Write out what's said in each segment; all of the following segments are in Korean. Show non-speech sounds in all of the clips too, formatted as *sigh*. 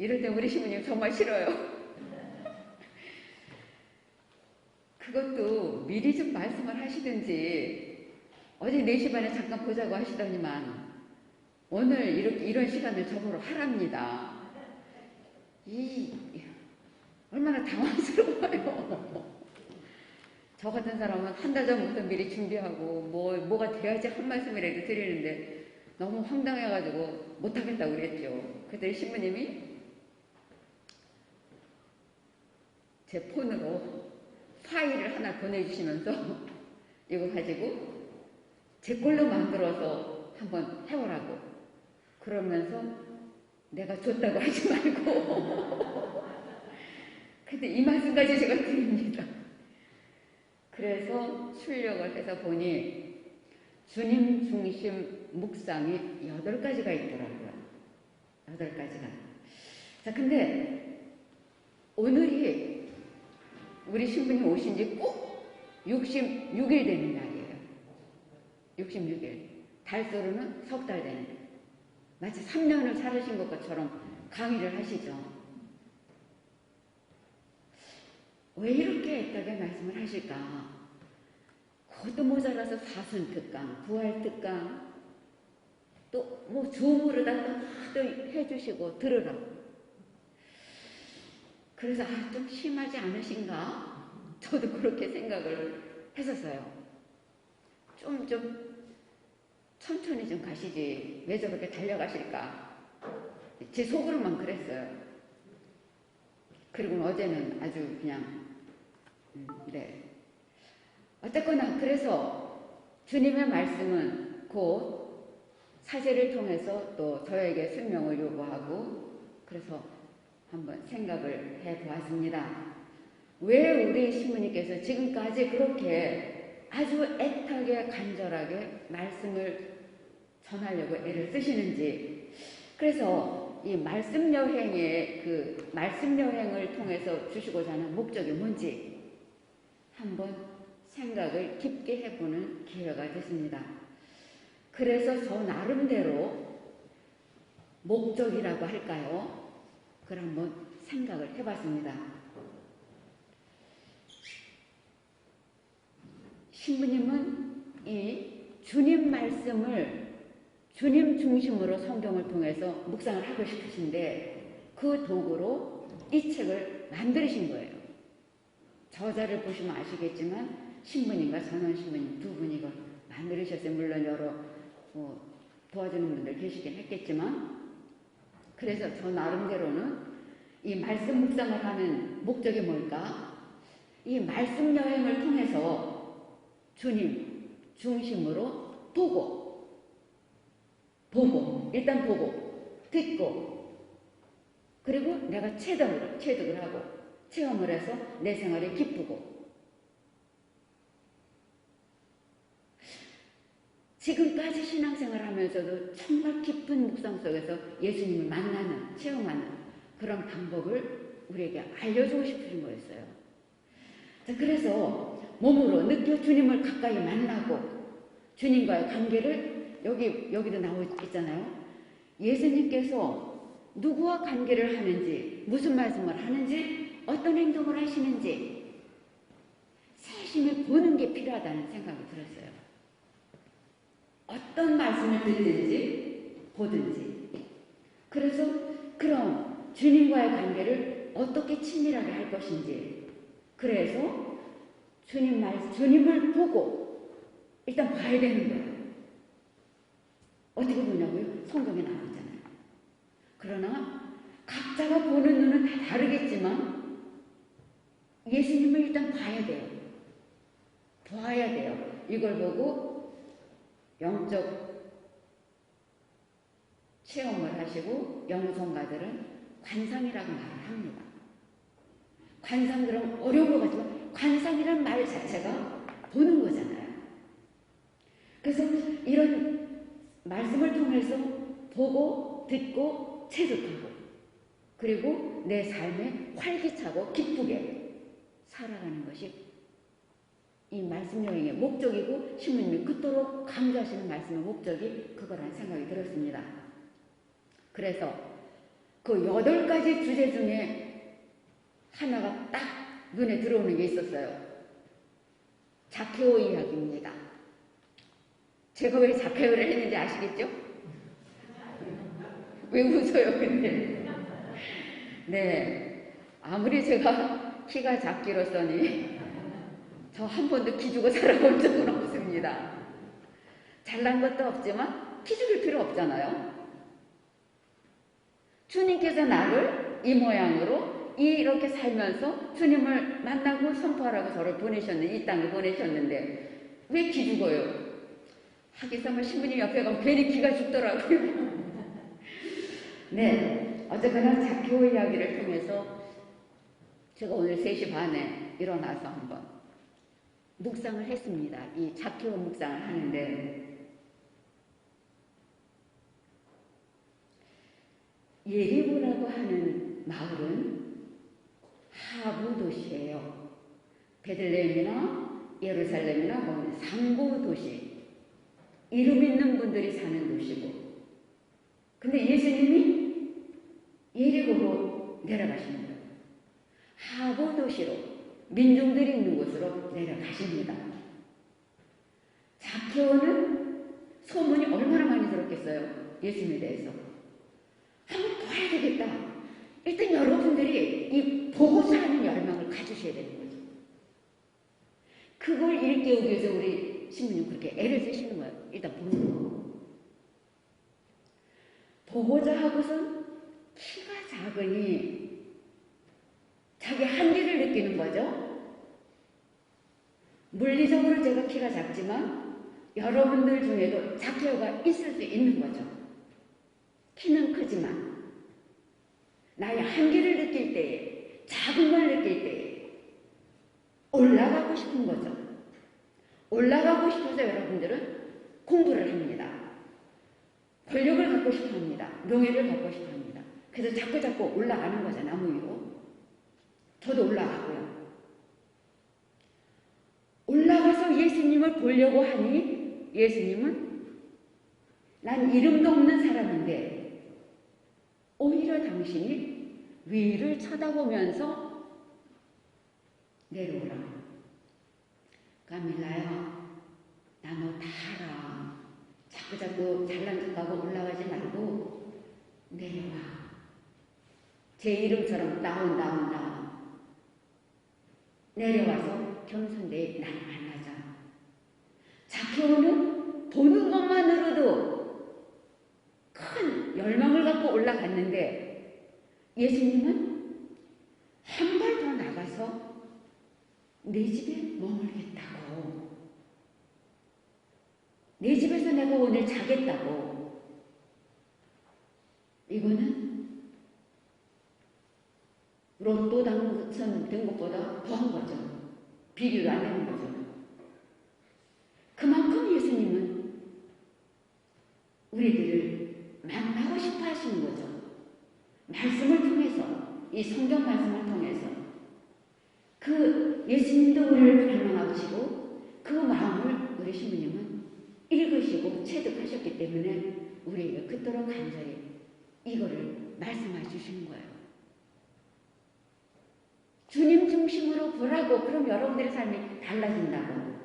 이럴 때 우리 신부님 정말 싫어요. 그것도 미리 좀 말씀을 하시든지 어제 4시 반에 잠깐 보자고 하시더니만 오늘 이렇게 이런 시간을 저보러 하랍니다. 이 얼마나 당황스러워요. 저 같은 사람은 한 달 전부터 미리 준비하고 뭐 뭐가 돼야지 한 말씀이라도 드리는데 너무 황당해가지고 못하겠다고 그랬죠. 그때 신부님이 제 폰으로 파일을 하나 보내주시면서 *laughs* 이거 가지고 제 걸로 만들어서 한번 해보라고 그러면서 내가 줬다고 *laughs* 하지 말고 *laughs* 근데 이 말씀까지 제가 드립니다. 그래서 출력을 해서 보니 주님 중심 묵상이 여덟 가지가 있더라고요. 여덟 가지가. 자, 근데 오늘이 우리 신부님 오신 지 꼭 66일 되는 날이에요. 66일. 달서로는 석 달 되는. 마치 3년을 살으신 것처럼 강의를 하시죠. 왜 이렇게 애타게 말씀을 하실까? 그것도 모자라서 사순 특강, 부활 특강, 또 뭐 줌으로다 또 해주시고 들으라고. 그래서 아, 좀 심하지 않으신가? 저도 그렇게 생각을 했었어요. 좀, 좀, 천천히 좀 가시지. 왜 저렇게 달려가실까? 제 속으로만 그랬어요. 그리고 어제는 아주 그냥, 음, 네. 어쨌거나, 그래서 주님의 말씀은 곧 사제를 통해서 또 저에게 설명을 요구하고, 그래서 한번 생각을 해 보았습니다. 왜 우리 신부님께서 지금까지 그렇게 아주 애타게 간절하게 말씀을 전하려고 애를 쓰시는지 그래서 이 말씀 여행의 그 말씀 여행을 통해서 주시고자 하는 목적이 뭔지 한번 생각을 깊게 해보는 기회가 됐습니다. 그래서 저 나름대로 목적이라고 할까요? 그걸 한번 생각을 해봤습니다. 신부님은 이 주님 말씀을 주님 중심으로 성경을 통해서 묵상을 하고 싶으신데 그 도구로 이 책을 만드신 거예요. 저자를 보시면 아시겠지만 신부님과 전원 신부님 두 분이 만드셨어요. 물론 여러 뭐 도와주는 분들 계시긴 했겠지만 그래서 저 나름대로는 이 말씀 묵상을 하는 목적이 뭘까? 이 말씀 여행을 통해서 주님 중심으로 보고, 보고, 일단 보고, 듣고, 그리고 내가 체득을, 체득을 하고, 체험을 해서 내 생활에 기쁘고, 지금까지 신앙생활 하면서도 정말 깊은 묵상 속에서 예수님을 만나는, 체험하는 그런 방법을 우리에게 알려주고 싶은 거였어요. 자, 그래서 몸으로 느껴 주님을 가까이 만나고 주님과의 관계를 여기, 여기도 나오 있잖아요. 예수님께서 누구와 관계를 하는지, 무슨 말씀을 하는지, 어떤 행동을 하시는지 세심히 보는 게 필요하다는 생각이 들었어요. 어떤 말씀을 듣든지 보든지. 그래서 그럼 주님과의 관계를 어떻게 친밀하게 할 것인지. 그래서 주님 말, 주님을 보고 일단 봐야 되는 거예요. 어떻게 보냐고요? 성경에 나와 있잖아요. 그러나 각자가 보는 눈은 다 다르겠지만 예수님을 일단 봐야 돼요. 봐야 돼요. 이걸 보고 영적 체험을 하시고 영성가들은 관상이라고 말을 합니다. 관상 그럼 어려운 것 같지만 관상이란 말 자체가 보는 거잖아요. 그래서 이런 말씀을 통해서 보고 듣고 체득하고 그리고 내 삶에 활기차고 기쁘게 살아가는 것이 이 말씀 여행의 목적이고 신부님이 그토록 강조하시는 말씀의 목적이 그거라는 생각이 들었습니다. 그래서 그 여덟 가지 주제 중에 하나가 딱 눈에 들어오는 게 있었어요. 자케오 이야기입니다. 제가 왜 자케오를 했는지 아시겠죠? *laughs* 왜 웃어요, 근데? 네. 아무리 제가 키가 작기로서니 저 한 번도 키 주고 살아본 적은 없습니다. 잘난 것도 없지만 키 죽일 필요 없잖아요. 주님께서 나를 이 모양으로 이렇게 살면서 주님을 만나고 선포하라고 저를 보내셨는데 이 땅에 보내셨는데 왜키 죽어요? 하기사면 신부님 옆에 가면 괜히 기가 죽더라고요. *laughs* 네, 어쨌거나 자키오 이야기를 통해서 제가 오늘 3시 반에 일어나서 한번 묵상을 했습니다. 이 자키오 묵상을 하는데 예리고라고 하는 마을은 하부 도시예요. 베들레헴이나 예루살렘이나 보면 상고 도시. 이름 있는 분들이 사는 도시고. 근데 예수님이 예리고로 내려가시는 거예요. 하부 도시로 민중들이 있는 곳으로 내려가십니다. 자케오는 소문이 얼마나 많이 들었겠어요. 예수님에 대해서. 한번 봐야 되겠다. 일단 여러분들이 이 보고서 하는 열망을 가지셔야 되는 거죠. 그걸 일깨우기 위해서 우리 신부님 그렇게 애를 쓰시는 거예요. 일단 보는 거. 보고자 하고선 키가 작으니 자기 한계를 느끼는 거죠. 물리적으로 제가 키가 작지만 여러분들 중에도 작혀가 있을 수 있는 거죠. 키는 크지만 나의 한계를 느낄 때에 작은 걸 느낄 때에 올라가고 싶은 거죠. 올라가고 싶어서 여러분들은 공부를 합니다. 권력을 갖고 싶어 합니다. 명예를 갖고 싶어 합니다. 그래서 자꾸 자꾸 올라가는 거죠. 나무 위로. 저도 올라가고요. 올라가서 예수님을 보려고 하니 예수님은 난 이름도 없는 사람인데 오히려 당신이 위를 쳐다보면서 내려오라. 까밀라야, 나 너 다 알아. 자꾸 자꾸 잘난 척하고 올라가지 말고 내려와. 제 이름처럼 다운 다운 다운. 내려와서 겸손되이 날 만나자. 자케오는 보는 것만으로도 큰 열망을 갖고 올라갔는데 예수님은 한 발 더 나가서 내 집에 머물겠다고. 내 집에서 내가 오늘 자겠다고. 이거는 로또 당선된 것보다 더한 거죠. 비교도 안 되는 거죠. 그만큼 예수님은 우리들을 만나고 싶어 하시는 거죠. 말씀을 통해서, 이 성경 말씀을 통해서. 그 예수님도 우리를 발명하시고 그 마음을 우리 신부님은 읽으시고 체득하셨기 때문에 우리에게 그토록 간절히 이거를 말씀해 주시는 거예요. 주님 중심으로 보라고 그럼 여러분들의 삶이 달라진다고.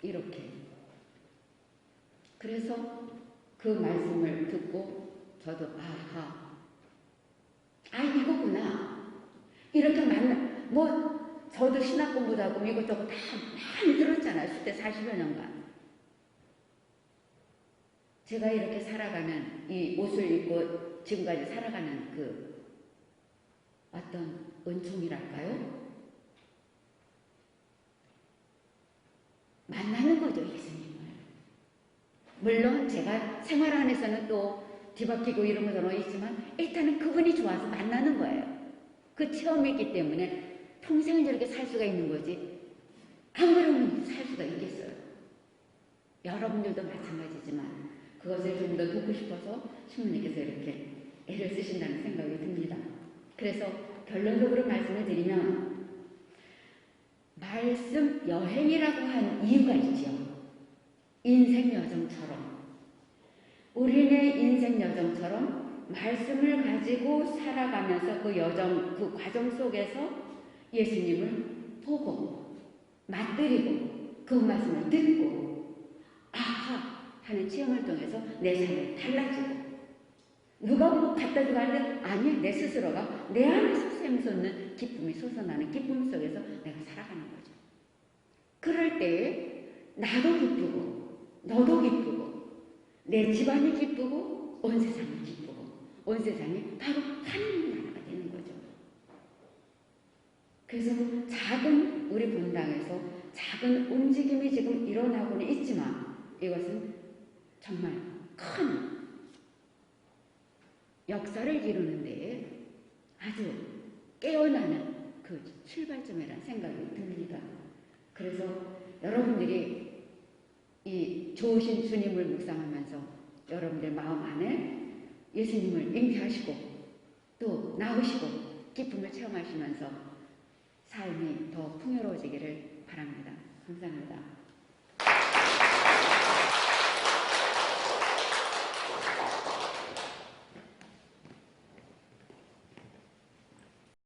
이렇게. 그래서 그 말씀을 듣고 저도 아하. 아 이거구나. 이렇게 만나 뭐 저도 신학 공부도 하고 이것저것 다 많이 들었잖아요. 10대 40여 년간. 제가 이렇게 살아가는 이 옷을 입고 지금까지 살아가는 그 어떤 은총이랄까요? 만나는 거죠, 예수님을. 물론 제가 생활 안에서는 또 뒤바뀌고 이런 것들은 있지만 일단은 그분이 좋아서 만나는 거예요. 그 체험이 있기 때문에 평생을 저렇게 살 수가 있는 거지. 안 그러면 살 수가 있겠어요. 여러분들도 마찬가지지만 그것을 좀 더 돕고 싶어서 신부님께서 이렇게 애를 쓰신다는 생각이 듭니다. 그래서 결론적으로 말씀을 드리면 말씀 여행이라고 한 이유가 있죠. 인생 여정처럼 우리네 인생 여정처럼 말씀을 가지고 살아가면서 그 여정, 그 과정 속에서 예수님을 보고, 맛들이고, 그 말씀을 듣고, 아하! 하는 체험을 통해서 내 삶이 달라지고, 누가 뭐 갖다 주고 하는데, 아니, 내 스스로가 내 안에서 샘솟는 기쁨이 솟아나는 기쁨 속에서 내가 살아가는 거죠. 그럴 때에 나도 기쁘고, 너도 기쁘고, 내 집안이 기쁘고, 온 세상이 기쁘고, 온 세상이 바로 하나님 나라가 되는 거죠. 그래서 작은 우리 본당에서 작은 움직임이 지금 일어나고는 있지만 이것은 정말 큰 역사를 이루는데 아주 깨어나는 그 출발점이라는 생각이 듭니다. 그래서 여러분들이 이 좋으신 주님을 묵상하면서 여러분들 마음 안에 예수님을 인피하시고 또 나오시고 기쁨을 체험하시면서 삶이 더 풍요로워지기를 바랍니다. 감사합니다.